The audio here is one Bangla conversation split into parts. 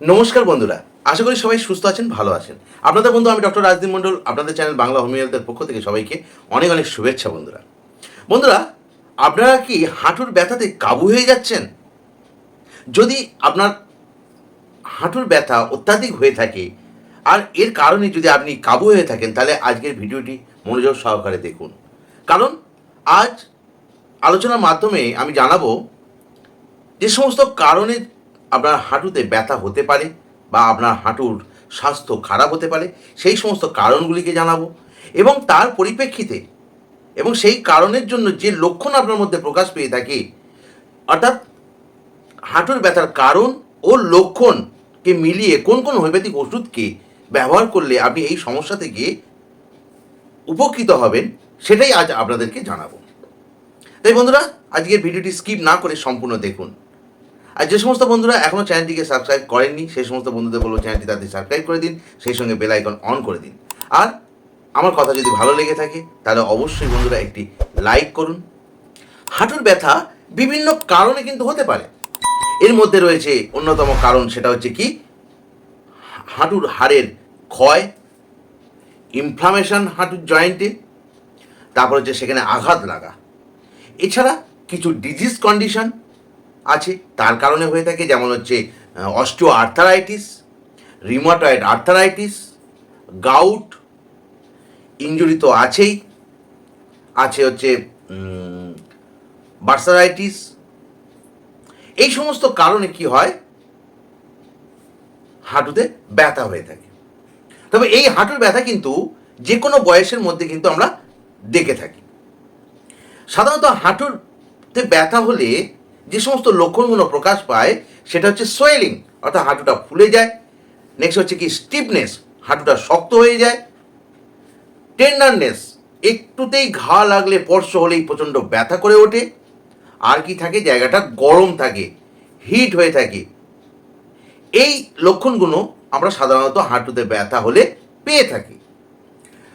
নমস্কার বন্ধুরা, আশা করি সবাই সুস্থ আছেন, ভালো আছেন। আপনাদের বন্ধু আমি ডক্টর রাজদীপ মণ্ডল, আপনাদের চ্যানেল বাংলা হোমিওপ্যাথের পক্ষ থেকে সবাইকে অনেক অনেক শুভেচ্ছা বন্ধুরা। বন্ধুরা, আপনারা কি হাঁটুর ব্যথাতে কাবু হয়ে যাচ্ছেন? যদি আপনার হাঁটুর ব্যথা অত্যাধিক হয়ে থাকে, আর এর কারণে যদি আপনি কাবু হয়ে থাকেন, তাহলে আজকের ভিডিওটি মনোযোগ সহকারে দেখুন। কারণ, আজ আলোচনার মাধ্যমে আমি জানাব যে সমস্ত কারণে আপনার হাঁটুতে ব্যথা হতে পারে বা আপনার হাঁটুর স্বাস্থ্য খারাপ হতে পারে, সেই সমস্ত কারণগুলিকে জানাব এবং তার পরিপ্রেক্ষিতে এবং সেই কারণের জন্য যে লক্ষণ আপনার মধ্যে প্রকাশ পেয়ে থাকে, অর্থাৎ হাঁটুর ব্যথার কারণ ও লক্ষণকে মিলিয়ে কোন কোন হোমিওপ্যাথিক ওষুধকে ব্যবহার করলে আপনি এই সমস্যা থেকে উপকৃত হবেন, সেটাই আজ আপনাদেরকে জানাব। তাই বন্ধুরা, আজকের ভিডিওটি স্কিপ না করে সম্পূর্ণ দেখুন। আর যে সমস্ত বন্ধুরা এখনও চ্যানেলটিকে সাবস্ক্রাইব করেননি, সেই সমস্ত বন্ধুদের বলব চ্যানেলটি তাদের সাবস্ক্রাইব করে দিন, সেই সঙ্গে বেল আইকন অন করে দিন। আর আমার কথা যদি ভালো লেগে থাকে, তাহলে অবশ্যই বন্ধুরা একটি লাইক করুন। হাঁটুর ব্যথা বিভিন্ন কারণে কিন্তু হতে পারে। এর মধ্যে রয়েছে অন্যতম কারণ, সেটা হচ্ছে কি? হাঁটুর হাড়ের ক্ষয় ইনফ্লামেশন হাঁটুর জয়েন্টে তারপর হচ্ছে সেখানে আঘাত লাগা। এছাড়া কিছু ডিজিজ কন্ডিশন আছে। তার কারণে হয়ে থাকে যেমন হচ্ছে osteoarthritis rheumatoid arthritis gout injury তো আছেই। আছে হচ্ছে বার্সারাইটিস এই সমস্ত কারণে কি হয়? হাঁটুতে ব্যথা হয়ে থাকে। তবে এই হাঁটুর ব্যথা কিন্তু যে কোনো বয়সের মধ্যে কিন্তু আমরা দেখে থাকি। সাধারণত হাঁটুরতে ব্যথা হলে যে সমস্ত লক্ষণগুলো প্রকাশ পায়, সেটা হচ্ছে সোয়েলিং অর্থাৎ হাঁটুটা ফুলে যায়। নেক্সট হচ্ছে কি স্টিফনেস হাঁটুটা শক্ত হয়ে যায়। টেন্ডারনেস একটুতেই ঘা লাগলে স্পর্শ হলেই প্রচণ্ড ব্যথা করে ওঠে। আর কি থাকে? জায়গাটা গরম থাকে হিট হয়ে থাকে। এই লক্ষণগুলো আমরা সাধারণত হাঁটুতে ব্যথা হলে পেয়ে থাকি।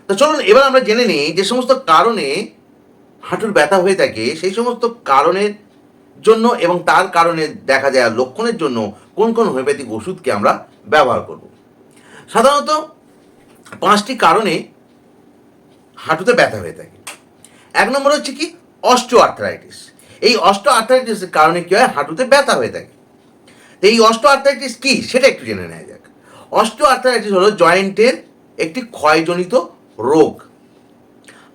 তো চলুন এবার আমরা জেনে নিই যে সমস্ত কারণে হাঁটুর ব্যথা হয়ে থাকে, সেই সমস্ত কারণের জন্য এবং তার কারণে দেখা যায় লক্ষণের জন্য কোন কোন হোমিওপ্যাথিক ওষুধকে আমরা ব্যবহার করব। সাধারণত পাঁচটি কারণে হাঁটুতে ব্যথা হয়ে থাকে। এক নম্বর হচ্ছে কি? অস্টো আর্থারাইটিস এই অস্টো আর্থারাইটিসের কারণে কী হয়? হাঁটুতে ব্যথা হয়ে থাকে। তো এই অস্টো আর্থারাইটিস কী? সেটা একটু জেনে নেওয়া যাক। অস্টো আর্থারাইটিস হলো জয়েন্টের একটি ক্ষয়জনিত রোগ।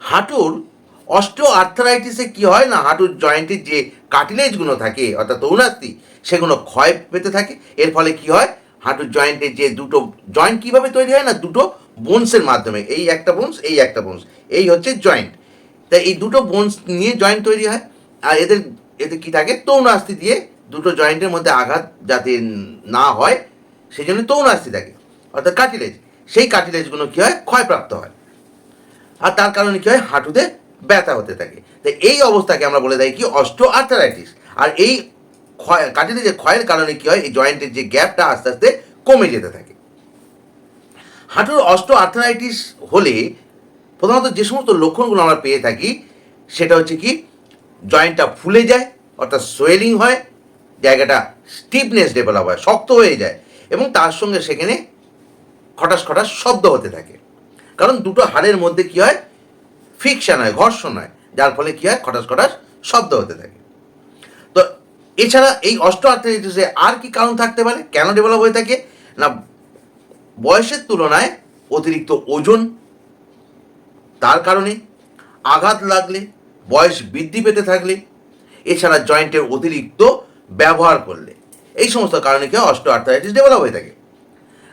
হাঁটুর অস্টো আর্থারাইটিসে কি হয় না, হাঁটুর জয়েন্টের যে কাটিলেজগুলো থাকে, অর্থাৎ তৌনাস্তি সেগুলো ক্ষয় পেতে থাকে। এর ফলে কি হয়? হাঁটুর জয়েন্টের যে দুটো জয়েন্ট কীভাবে তৈরি হয় না, দুটো বোনসের মাধ্যমে, এই একটা বোনস, এই একটা বোনস, এই হচ্ছে জয়েন্ট। তাই এই দুটো বোনস নিয়ে জয়েন্ট তৈরি হয়, আর এদের এতে কি থাকে? তৌনাস্তি দিয়ে দুটো জয়েন্টের মধ্যে আঘাত যাতে না হয় সেই জন্য তৌনাস্তি থাকে, অর্থাৎ কাটিলেজ সেই কাটিলেজগুলো কী হয়? ক্ষয়প্রাপ্ত হয়। আর তার কারণে কী হয়? হাঁটুতে ব্যথা হতে থাকে। তো এই অবস্থাকে আমরা বলে দেয় কি? অস্টো আর্থারাইটিস আর এই ক্ষয় কাটিলে যে ক্ষয়ের কারণে কী হয়? এই জয়েন্টের যে গ্যাপটা আস্তে আস্তে কমে যেতে থাকে। হাঁটুর অস্টো আর্থারাইটিস হলে প্রধানত যে সমস্ত লক্ষণগুলো আমরা পেয়ে থাকি, সেটা হচ্ছে কি? জয়েন্টটা ফুলে যায়, অর্থাৎ সোয়েলিং হয়, জায়গাটা স্টিফনেস ডেভেলপ হয়, শক্ত হয়ে যায় এবং তার সঙ্গে সেখানে খটাস খটাস শব্দ হতে থাকে। কারণ দুটো হাড়ের মধ্যে কি হয়? ফিকশন হয়, ঘর্ষণ হয়, যার ফলে কি হয়? খটাস খটাস শব্দ হতে থাকে। তো এছাড়া এই অষ্ট আর্থারাইটিসে আর কি কারণ থাকতে পারে? কেন ডেভেলপ হয়ে থাকে? না, বয়সের তুলনায় অতিরিক্ত ওজন, তার কারণে আঘাত লাগলে, বয়স বৃদ্ধি পেতে থাকলে, এছাড়া জয়েন্টের অতিরিক্ত ব্যবহার করলে। এই সমস্ত কারণে কি অষ্ট আর্থারাইটিস ডেভেলপ হয়ে থাকে।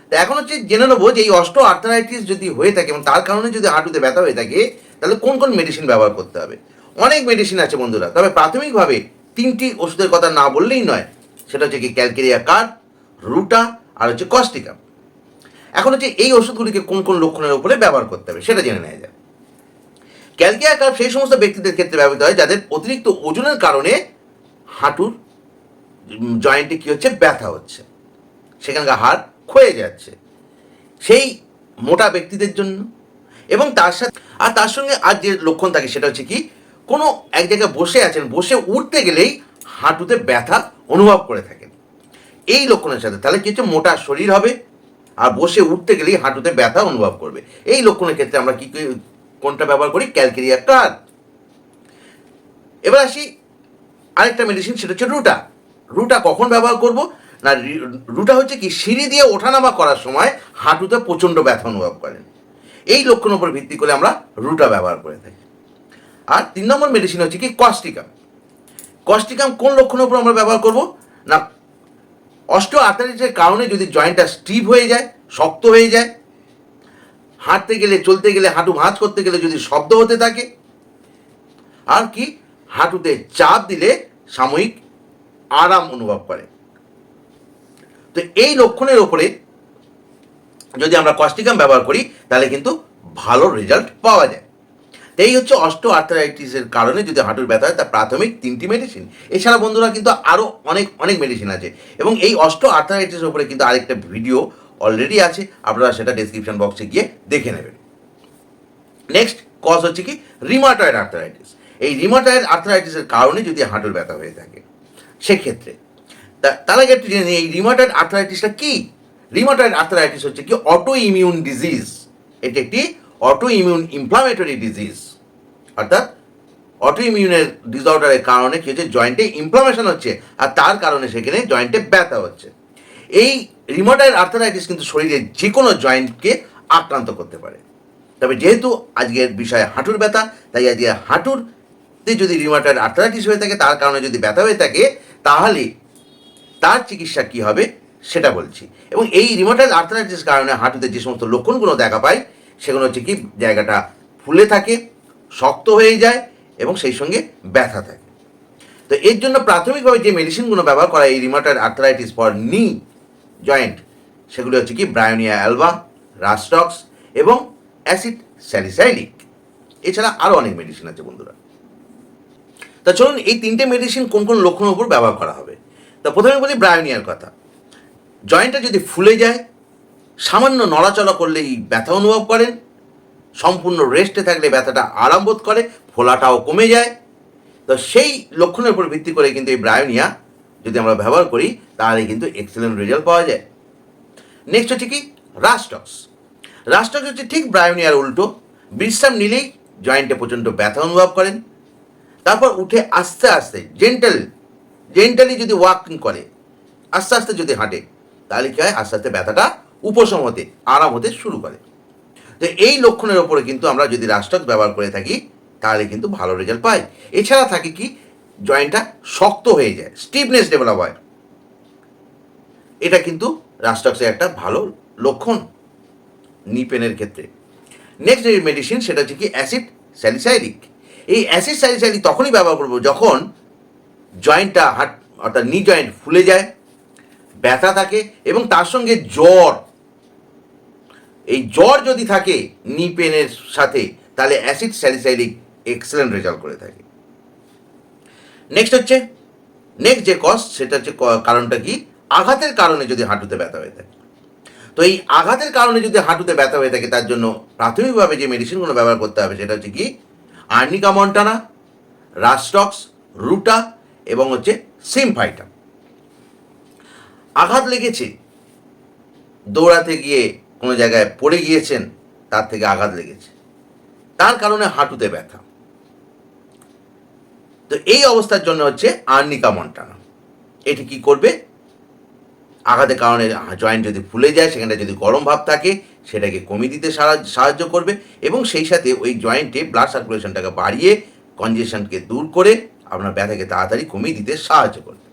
তো এখন হচ্ছে জেনে নেব যে এই অষ্ট আর্থারাইটিস যদি হয়ে থাকে এবং তার কারণে যদি হাঁটুতে ব্যথা হয়ে থাকে তাহলে কোন কোন মেডিসিন ব্যবহার করতে হবে? অনেক মেডিসিন আছে বন্ধুরা, তবে প্রাথমিকভাবে তিনটি ওষুধের কথা না বললেই নয়, সেটা হচ্ছে কি ক্যালকেরিয়া কার্ড রুটা আর হচ্ছে কস্টিকা এখন হচ্ছে এই ওষুধগুলিকে কোন কোন লক্ষণের উপরে ব্যবহার করতে হবে, সেটা জেনে নেওয়া যায় ক্যালকিয়া কার্ভ সেই সমস্ত ব্যক্তিদের ক্ষেত্রে ব্যবহৃত হয় যাদের অতিরিক্ত ওজনের কারণে হাঁটুর জয়েন্টে কী হচ্ছে? ব্যথা হচ্ছে। সেখানকার হাড় ক্ষয়ে যাচ্ছে। সেই মোটা ব্যক্তিদের জন্য এবং তার সাথে আর তার সঙ্গে আর যে লক্ষণ থাকে সেটা হচ্ছে কি, কোনো এক জায়গায় বসে আছেন, বসে উঠতে গেলেই হাঁটুতে ব্যথা অনুভব করে থাকেন। এই লক্ষণের সাথে। তাহলে কি হচ্ছে? মোটা শরীর হবে, আর বসে উঠতে গেলেই হাঁটুতে ব্যথা অনুভব করবে। এই লক্ষণের ক্ষেত্রে আমরা কি কোনটা ব্যবহার করি? ক্যালকেরিয়া কার এবার আসি আরেকটা মেডিসিন সেটা হচ্ছে রুটা। রুটা কখন ব্যবহার করব? না, রুটা হচ্ছে কি, সিঁড়ি দিয়ে ওঠানামা করার সময় হাঁটুতে প্রচণ্ড ব্যথা অনুভব করেন। এই লক্ষণের উপর ভিত্তি করে আমরা রুটা ব্যবহার করে থাকি। আর তিন নম্বর মেডিসিন হচ্ছে কি? কস্টিকাম কস্টিকাম কোন লক্ষণের উপর আমরা ব্যবহার করব? না অষ্ট আর্থারাইটিসের কারণে যদি জয়েন্টটা স্টিভ হয়ে যায়, শক্ত হয়ে যায়, হাঁটতে গেলে, চলতে গেলে, হাঁটু ভাঁজ করতে গেলে যদি শব্দ হতে থাকে, আর কি? হাঁটুতে চাপ দিলে সাময়িক আরাম অনুভব করে। তো এই লক্ষণের ওপরে যদি আমরা কস্টিকাম ব্যবহার করি, তাহলে কিন্তু ভালো রেজাল্ট পাওয়া যায়। এই হচ্ছে অস্ট আর্থারাইটিসের কারণে যদি হাঁটুর ব্যথা হয় তার প্রাথমিক তিনটি মেডিসিন এছাড়া বন্ধুরা কিন্তু আরও অনেক অনেক মেডিসিন আছে। এবং এই অস্ট আর্থারাইটিসের উপরে কিন্তু আরেকটা ভিডিও অলরেডি আছে, আপনারা সেটা ডেসক্রিপশন বক্সে গিয়ে দেখে নেবেন। নেক্সট কজ হচ্ছে কি? রিমাটয়েড আর্থারাইটিস এই রিমাটয়েড আর্থারাইটিসের কারণে যদি হাঁটুর ব্যথা হয়ে থাকে, সেক্ষেত্রে। তার আগে একটু জেনে এই রিমাটয়েড আর্থারাইটিসটা কি? রিমাটয়েড আর্থারাইটিস হচ্ছে কি অটো ইমিউন ডিজিজ এটি একটি অটো ইমিউন ইনফ্লামেটরি ডিজিজ অর্থাৎ অটো ইমিউনের ডিসঅর্ডারের কারণে কি হচ্ছে? জয়েন্টে ইনফ্লামেশন হচ্ছে, আর তার কারণে সেখানে জয়েন্টে ব্যথা হচ্ছে। এই রিমোটাইড আর্থারাইটিস কিন্তু শরীরের যে কোনো জয়েন্টকে আক্রান্ত করতে পারে। তবে যেহেতু আজকের বিষয়ে হাঁটুর ব্যথা, তাই আজকে হাঁটুরতে যদি রিমোটাইড আর্থারাইটিস হয়ে থাকে, তার কারণে যদি ব্যথা হয়ে থাকে, তাহলে তার চিকিৎসা কি হবে? সেটা বলছি। এবং এই রিমোটাইড আর্থারাইটিস কারণে হাঁটুতে যে সমস্ত লক্ষণগুলো দেখা পায়, সেগুলো হচ্ছে কি, জায়গাটা ফুলে থাকে, শক্ত হয়ে যায় এবং সেই সঙ্গে ব্যথা থাকে। তো এর জন্য প্রাথমিকভাবে যে মেডিসিনগুলো ব্যবহার করা এই rheumatoid arthritis for knee joint সেগুলি হচ্ছে কি ব্রায়োনিয়া অ্যালবা রাস্টক্স এবং অ্যাসিড স্যালিসাইলিক এছাড়া আরও অনেক মেডিসিন আছে বন্ধুরা। তা চলুন, এই তিনটে মেডিসিন কোন কোন লক্ষণের উপর ব্যবহার করা হবে? তা প্রথমে বলি ব্রায়োনিয়ার কথা। জয়েন্টটা যদি ফুলে যায়, সামান্য নড়াচড়া করলেই ব্যথা অনুভব করেন সম্পূর্ণ রেস্টে থাকলে ব্যথাটা আরাম বোধ করে, ফোলাটাও কমে যায়। তো সেই লক্ষণের উপর ভিত্তি করে কিন্তু এই ব্রায়োনিয়া যদি আমরা ব্যবহার করি, তাহলে কিন্তু এক্সেলেন্ট রেজাল্ট পাওয়া যায়। নেক্সট হচ্ছে কি? রাস্টক্স রাস্টক্স হচ্ছে ঠিক ব্রায়োনিয়ার উল্টো। বিশ্রাম নিলেই জয়েন্টে প্রচণ্ড ব্যথা অনুভব করেন। তারপর উঠে আস্তে আস্তে জেন্টাল জেন্টালি যদি ওয়াকিং করে, আস্তে আস্তে যদি হাঁটে তাহলে কী হয়? আস্তে আস্তে ব্যথাটা উপশম হতে, আরাম হতে শুরু করে। তো এই লক্ষণের ওপরে কিন্তু আমরা যদি রাস্টক ব্যবহার করে থাকি, তাহলে কিন্তু ভালো রেজাল্ট পাই। এছাড়া থাকে কি? জয়েন্টটা শক্ত হয়ে যায় স্টিফনেস ডেভেলপ হয়। এটা কিন্তু রাস্টক্সের একটা ভালো লক্ষণ নি পেনের ক্ষেত্রে। নেক্সট যে মেডিসিন সেটা হচ্ছে কি অ্যাসিড স্যালিসাইলিক এই অ্যাসিড স্যালিসাইলিক তখনই ব্যবহার করব যখন জয়েন্টটা হাট, অর্থাৎ নি জয়েন্ট ফুলে যায় ব্যথা থাকে এবং তার সঙ্গে জ্বর। এই জ্বর যদি থাকে নি পেনের সাথে, তাহলে অ্যাসিড স্যালিসাইলিক এক্সেলেন্ট রেজাল্ট করে থাকে। নেক্সট হচ্ছে নেক্সট যে কজ সেটা হচ্ছে কারণটা কি? আঘাতের কারণে যদি হাঁটুতে ব্যথা হয়ে থাকে। তো এই আঘাতের কারণে যদি হাঁটুতে ব্যথা হয়ে থাকে, তার জন্য প্রাথমিকভাবে যে মেডিসিনগুলো ব্যবহার করতে হবে, সেটা হচ্ছে কি? আর্নিকা মন্টানা, রাস্টক্স, রুটা এবং হচ্ছে সিমফাইটা আঘাত লেগেছে। দৌড়াতে গিয়ে কোনো জায়গায় পড়ে গিয়েছেন, তার থেকে আঘাত লেগেছে। তার কারণে হাঁটুতে ব্যথা। তো এই অবস্থার জন্য হচ্ছে আর্নিকা মন্টানা। এটি কি করবে? আঘাতের কারণে জয়েন্ট যদি ফুলে যায়, সেখানে যদি গরম ভাব থাকে, সেটাকে কমিয়ে দিতে সাহায্য করবে এবং সেই সাথে ওই জয়েন্টে ব্লাড সার্কুলেশনটাকে বাড়িয়ে কনজেশনকে দূর করে আপনার ব্যথাকে তাড়াতাড়ি কমিয়ে দিতে সাহায্য করবে।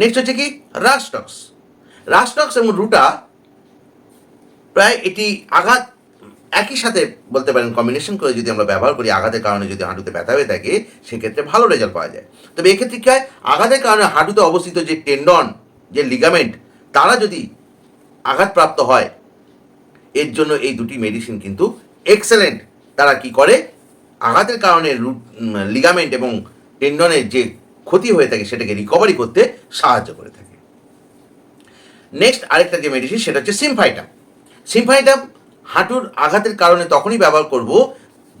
নেক্সট হচ্ছে কি রাস্টক্স রাস্টক্স এবং রুটা প্রায় এটি আঘাত, একই সাথে বলতে পারেন কম্বিনেশন করে যদি আমরা ব্যবহার করি, আঘাতের কারণে যদি হাঁটুতে ব্যথা হয়ে থাকে, সেক্ষেত্রে ভালো রেজাল্ট পাওয়া যায়। তবে এক্ষেত্রে কী হয়, আঘাতের কারণে হাঁটুতে অবস্থিত যে টেন্ডন যে লিগামেন্ট তারা যদি আঘাতপ্রাপ্ত হয়, এর জন্য এই দুটি মেডিসিন কিন্তু এক্সেলেন্ট তারা কি করে? আঘাতের কারণে লিগামেন্ট এবং টেন্ডনের যে ক্ষতি হয়ে থাকে সেটাকে রিকভারি করতে সাহায্য করে থাকে। নেক্সট আরেকটা যে মেডিসিন সেটা হচ্ছে সিমফাইটাম সিমফাইটাম হাঁটুর আঘাতের কারণে তখনই ব্যবহার করব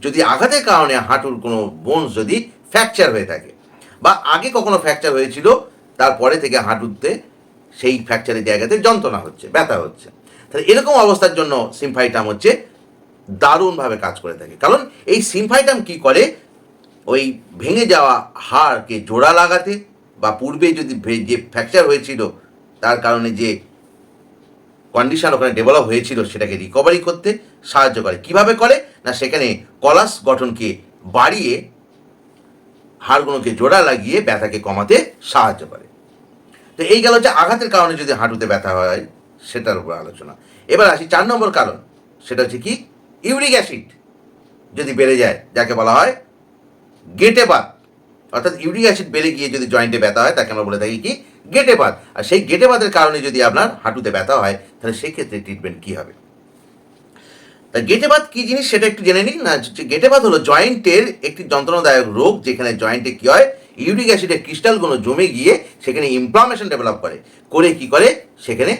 যদি আঘাতের কারণে হাঁটুর কোনো বোনস যদি ফ্র্যাকচার হয়ে থাকে বা আগে কখনো ফ্র্যাকচার হয়েছিল, তারপরে থেকে হাঁটুতে সেই ফ্র্যাকচারের জায়গাতে যন্ত্রণা হচ্ছে, ব্যথা হচ্ছে। তাহলে এরকম অবস্থার জন্য সিমফাইটাম হচ্ছে দারুণভাবে কাজ করে থাকে। কারণ এই সিমফাইটাম কি করে? ওই ভেঙে যাওয়া হাড়কে জোড়া লাগাতে বা পূর্বে যদি যে ফ্র্যাকচার হয়েছিল, তার কারণে যে কন্ডিশন ওখানে ডেভেলপ হয়েছিল, সেটাকে রিকভারি করতে সাহায্য করে। কীভাবে করে? না, সেখানে কলাস গঠনকে বাড়িয়ে হাড়গুলোকে জোড়া লাগিয়ে ব্যথাকে কমাতে সাহায্য করে। তো এই গেল হচ্ছে আঘাতের কারণে যদি হাঁটুতে ব্যথা হয়, সেটার উপর আলোচনা। এবার আসি চার নম্বর কারণ, সেটা হচ্ছে কি ইউরিক অ্যাসিড যদি বেড়ে যায়, যাকে বলা হয় গেটে বাত অর্থাৎ ইউরিক অ্যাসিড বেড়ে গিয়ে যদি জয়েন্টে ব্যথা হয়, তাকে আমরা বলে থাকি কি? গেটে বাত আর সেই গেটে বাতের কারণে যদি আপনার হাঁটুতে ব্যথা হয়, তাহলে সেই ক্ষেত্রে ট্রিটমেন্ট কী হবে? তা গেটে বাত কী জিনিস সেটা একটু জেনে নিন না গেটে বাত হলো জয়েন্টের একটি যন্ত্রণাদায়ক রোগ, যেখানে জয়েন্টে কী হয়? ইউরিক অ্যাসিডের ক্রিস্টালগুলো জমে গিয়ে সেখানে ইনফ্লামেশন ডেভেলপ করে। করে কি করে? সেখানে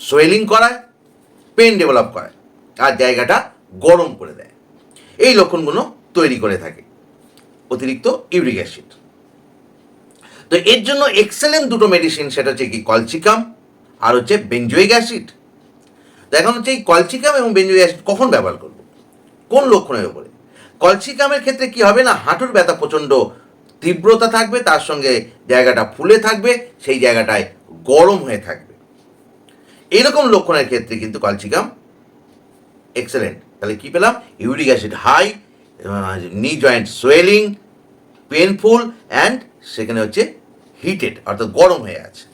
সোয়েলিং করায় পেন ডেভেলপ করায়। আর জায়গাটা গরম করে দেয়। এই লক্ষণগুলো তৈরি করে থাকে। অতিরিক্ত ইউরিক অ্যাসিড। তো এর জন্য এক্সেলেন্ট দুটো মেডিসিন সেটা হচ্ছে কি কলচিকাম আর হচ্ছে বেঞ্জোয়িক অ্যাসিড তো এখন হচ্ছে এই কলচিকাম এবং বেঞ্জোয়িক অ্যাসিড কখন ব্যবহার করব? কোন লক্ষণের উপরে? কলচিকামের ক্ষেত্রে কি হবে না, হাঁটুর ব্যথা প্রচণ্ড তীব্রতা থাকবে, তার সঙ্গে জায়গাটা ফুলে থাকবে, সেই জায়গাটায় গরম হয়ে থাকবে। এইরকম লক্ষণের ক্ষেত্রে কিন্তু কলচিকাম এক্সেলেন্ট তাহলে কি পেলাম? Uric acid high knee joint swelling painful and সেখানে হচ্ছে হিটেড অর্থাৎ গরম হয়ে আছে।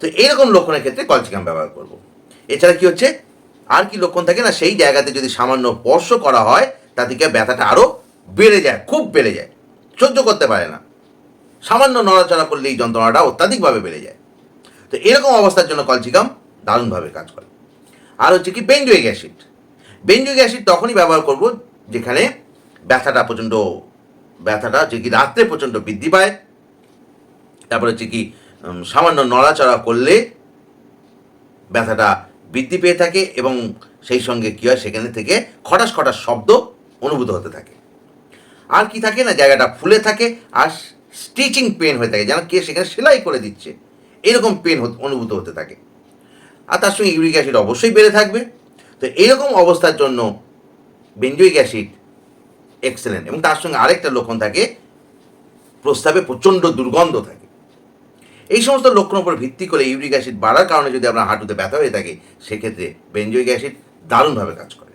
তো এইরকম লক্ষণের ক্ষেত্রে কলচিকাম ব্যবহার করব। এছাড়া কি হচ্ছে? আর কি লক্ষণ থাকে না, সেই জায়গাতে যদি সামান্য স্পর্শ করা হয় তা থেকে ব্যথাটা আরও বেড়ে যায়, খুব বেড়ে যায়। সহ্য করতে পারে না। সামান্য নড়াচড়া করলে এই যন্ত্রণাটা অত্যাধিকভাবে বেড়ে যায়। তো এরকম অবস্থার জন্য কলচিকাম দারুণভাবে কাজ করে। আর হচ্ছে কি বেঞ্জোয়িক অ্যাসিড বেঞ্জোয়িক অ্যাসিড তখনই ব্যবহার করব যেখানে ব্যথাটা প্রচণ্ড, ব্যথাটা হচ্ছে কি রাত্রে প্রচণ্ড বৃদ্ধি পায়। তারপরে হচ্ছে কি সামান্য নড়াচড়া করলে ব্যথাটা বৃদ্ধি পেয়ে থাকে এবং সেই সঙ্গে কী হয়, সেখানে থেকে খটাস খটাস শব্দ অনুভূত হতে থাকে। আর কি থাকে না, জায়গাটা ফুলে থাকে আর স্টিচিং পেন হয়ে থাকে, যেন কে সেখানে সেলাই করে দিচ্ছে। এরকম পেন অনুভূত হতে থাকে। আর তার সঙ্গে ইউরিক অ্যাসিড অবশ্যই বেড়ে থাকবে। তো এরকম অবস্থার জন্য বেঞ্জোয়িক অ্যাসিড এক্সেলেন্ট এবং তার সঙ্গে আরেকটা লক্ষণ থাকে, প্রস্তাবে প্রচণ্ড দুর্গন্ধ থাকে। এই সমস্ত লক্ষণ উপর ভিত্তি করে ইউরিক অ্যাসিড বাড়ার কারণে যদি আপনার হাঁটুতে ব্যথা হয়ে থাকে, সেক্ষেত্রে বেঞ্জোয়িক অ্যাসিড দারুণভাবে কাজ করে।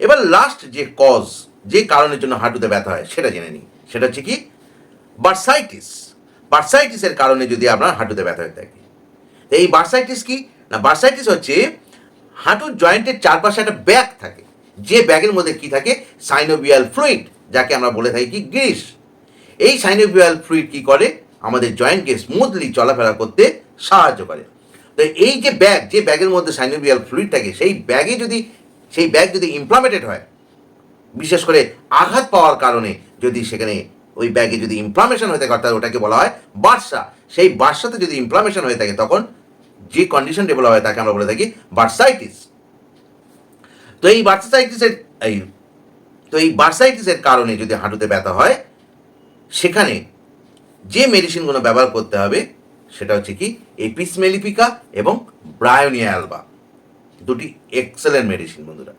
এবার লাস্ট যে কজ যে কারণের জন্য হাঁটুতে ব্যথা হয়, সেটা জেনে নিই। সেটা হচ্ছে কি? বার্সাইটিস বার্সাইটিসের কারণে যদি আপনার হাঁটুতে ব্যথা হয়ে থাকে। এই বার্সাইটিস কি? না বার্সাইটিস হচ্ছে হাঁটুর জয়েন্টের চারপাশে একটা ব্যাগ থাকে। যে ব্যাগের মধ্যে কি থাকে? সাইনোভিয়াল ফ্লুইড যাকে আমরা বলে থাকি কি? গ্রিস। এই সাইনোভিয়াল ফ্লুইড কি করে? আমাদের জয়েন্টকে স্মুথলি চলাফেরা করতে সাহায্য করে। তো এই যে ব্যাগ, যে ব্যাগের মধ্যে সাইনোভিয়াল ফ্লুইড থাকে, সেই ব্যাগে যদি, সেই ব্যাগ যদি ইমপ্লামেটেড হয়, বিশেষ করে আঘাত পাওয়ার কারণে যদি সেখানে ওই ব্যাগে যদি ইনফ্লামেশন হয়ে থাকে, অর্থাৎ ওটাকে বলা হয় বার্সা, সেই বার্সাতে যদি ইনফ্লামেশন হয়ে থাকে, তখন যে কন্ডিশন ডেভেলপ হয় তাকে আমরা বলে থাকি বার্সাইটিস। তো এই বার্সাইটিসের এই, তো এই বার্সাইটিসের কারণে যদি হাঁটুতে ব্যথা হয়, সেখানে যে মেডিসিনগুলো ব্যবহার করতে হবে, সেটা হচ্ছে কি এপিস মেলিফিকা এবং ব্রায়োনিয়া অ্যালবা। দুটি এক্সেলেন্ট মেডিসিন বন্ধুরা।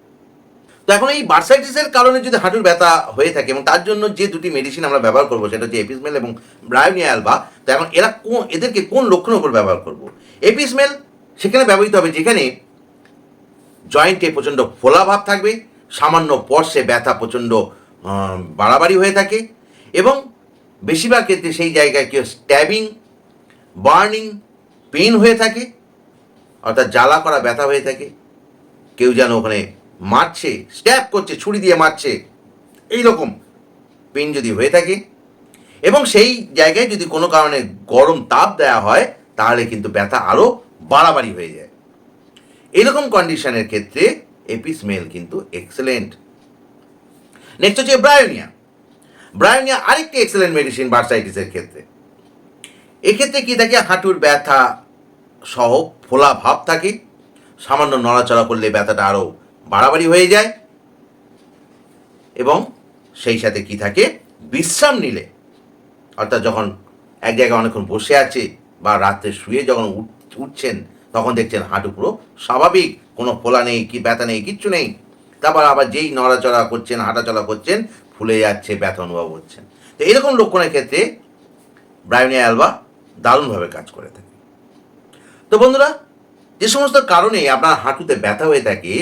তো এখন এই বার্সাইটিসের কারণে যদি হাঁটুর ব্যথা হয়ে থাকে এবং তার জন্য যে দুটি মেডিসিন আমরা ব্যবহার করব, সেটা হচ্ছে এপিসমেল এবং ব্রায়োনিয়া অ্যালবা, তো এখন এরা কোন, এদেরকে কোন লক্ষণের উপর ব্যবহার করব? এপিসমেল সেখানে ব্যবহৃত হবে যেখানে জয়েন্টে প্রচণ্ড ফোলা ভাব থাকবে, সামান্য স্পর্শে ব্যথা প্রচণ্ড বাড়াবাড়ি হয়ে থাকে এবং বেশিরভাগ ক্ষেত্রে সেই জায়গায় কেউ স্ট্যাবিং বার্নিং পেন হয়ে থাকে, অর্থাৎ জ্বালা করা ব্যথা হয়ে থাকে। কেউ যেন ওখানে মারছে স্ট্যাপ করছে, ছুরি দিয়ে মারছে এই রকম পেন যদি হয়ে থাকে এবং সেই জায়গায় যদি কোনো কারণে গরম তাপ দেওয়া হয়, তাহলে কিন্তু ব্যথা আরও বাড়াবাড়ি হয়ে যায়। এরকম কন্ডিশনের ক্ষেত্রে এপিসমেল কিন্তু এক্সেলেন্ট নেক্সট হচ্ছে ব্রায়োনিয়া ব্রায়োনিয়া আরেকটি এক্সেলেন্ট মেডিসিন বার্সাইটিসের ক্ষেত্রে। এক্ষেত্রে কি থাকে? হাঁটুর ব্যথা সহ ফোলা ভাব থাকে। সামান্য নড়াচড়া করলে ব্যথাটা আরও বাড়াবাড়ি হয়ে যায়। এবং সেই সাথে কি থাকে? বিশ্রাম নিলে। অর্থাৎ যখন এক জায়গায় অনেকক্ষণ বসে আছে বা রাত্রে শুয়ে যখন উঠ- উঠছেন তখন দেখছেন হাঁটু পুরো স্বাভাবিক, কোনো ফোলা নেই কি ব্যথা নেই, কিচ্ছু নেই। তারপর আবার যেই নড়াচড়া করছেন, হাঁটাচলা করছেন, ফুলে যাচ্ছে, ব্যথা অনুভব হচ্ছেন তো এরকম লক্ষণের ক্ষেত্রে ব্রায়োনিয়া অ্যালবা দারুণভাবে কাজ করে থাকে। তো বন্ধুরা, যে সমস্ত কারণে আপনার হাঁটুতে ব্যথা হয়ে থাকে,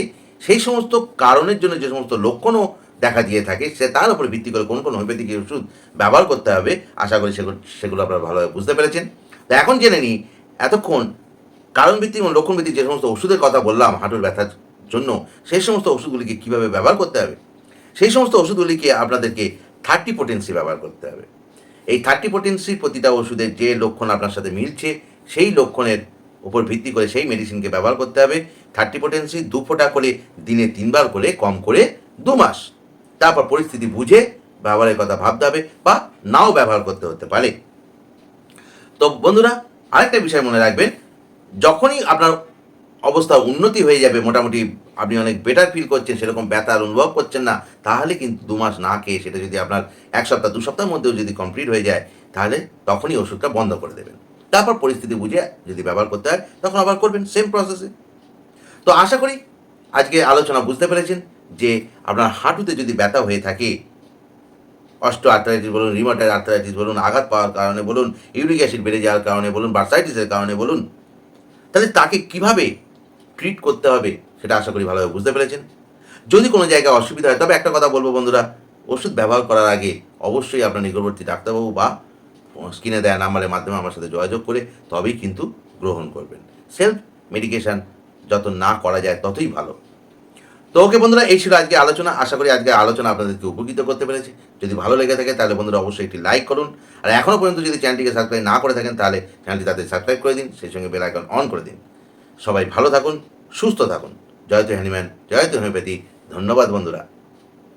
সেই সমস্ত কারণের জন্য যে সমস্ত লক্ষণও দেখা দিয়ে থাকে, সে তার উপর ভিত্তি করে কোন কোন হোমিওপ্যাথিক ওষুধ ব্যবহার করতে হবে। আশা করি সেগুলো সেগুলো আপনারা ভালোভাবে বুঝতে পেরেছেন। তো এখন জেনে নিই, এতক্ষণ কারণ ভিত্তিক এবং লক্ষণ ভিত্তিক যে সমস্ত ওষুধের কথা বললাম, হাঁটুর ব্যথার জন্য, সেই সমস্ত ওষুধগুলিকে কীভাবে ব্যবহার করতে হবে? সেই সমস্ত ওষুধগুলিকে আপনাদেরকে থার্টি পোটেন্সি ব্যবহার করতে হবে। এই থার্টি পোটেন্সি প্রতিটা ওষুধের যে লক্ষণ আপনার সাথে মিলছে, সেই লক্ষণের উপর ভিত্তি করে সেই মেডিসিনকে ব্যবহার করতে হবে। থার্টি পোটেন্সি দু ফোঁটা করে দিনে তিনবার করে, কম করে দু মাস। তারপর পরিস্থিতি বুঝে ব্যবহারের কথা ভাবতে হবে বা নাও ব্যবহার করতে হতে পারে। তো বন্ধুরা, আরেকটা বিষয় মনে রাখবেন যখনই আপনার অবস্থা উন্নতি হয়ে যাবে, মোটামুটি আপনি অনেক বেটার ফিল করছেন, সেরকম ব্যথার অনুভব করছেন না, তাহলে কিন্তু দু মাস না খেয়ে সেটা যদি আপনার এক সপ্তাহ, দু সপ্তাহের মধ্যেও যদি কমপ্লিট হয়ে যায়, তাহলে তখনই ওষুধটা বন্ধ করে দেবেন। তারপর পরিস্থিতি বুঝে যদি ব্যবহার করতে হয়, তখন আবার করবেন সেম প্রসেসে তো আশা করি আজকে আলোচনা বুঝতে পেরেছেন যে আপনার হাঁটুতে যদি ব্যথা হয়ে থাকে অষ্ট আর্থারাইটিস বলুন রিমোটার আর্থারাইটিস বলুন, আঘাত পাওয়ার কারণে বলুন, ইউরিক অ্যাসিড বেড়ে যাওয়ার কারণে বলুন বার্সাইটিসের কারণে বলুন তাহলে তাকে কীভাবে ট্রিট করতে হবে সেটা আশা করি ভালোভাবে বুঝতে পেরেছেন। যদি কোনো জায়গায় অসুবিধা হয়, তবে একটা কথা বলব বন্ধুরা, ওষুধ ব্যবহার করার আগে অবশ্যই আপনার নিকটবর্তী ডাক্তারবাবু বা স্ক্রিনে দেওয়া নাম্বারের মাধ্যমে আমার সাথে যোগাযোগ করে তবেই কিন্তু গ্রহণ করবেন। সেলফ মেডিকেশান যত না করা যায় ততই ভালো। তো ওকে বন্ধুরা, এই ছিল আজকে আলোচনা। আশা করি আজকে আলোচনা আপনাদেরকে উপকৃত করতে পেরেছি। যদি ভালো লেগে থাকে, তাহলে বন্ধুরা অবশ্যই একটি লাইক করুন। আর এখনও পর্যন্ত যদি চ্যানেলটিকে সাবস্ক্রাইব না করে থাকেন, তাহলে চ্যানেলটি তাদের সাবস্ক্রাইব করে দিন, সেই সঙ্গে বেল আইকন অন করে দিন। সবাই ভালো থাকুন, সুস্থ থাকুন। জয়তু হ্যানিম্যান জয়তু হোমিওপ্যাথি। ধন্যবাদ বন্ধুরা।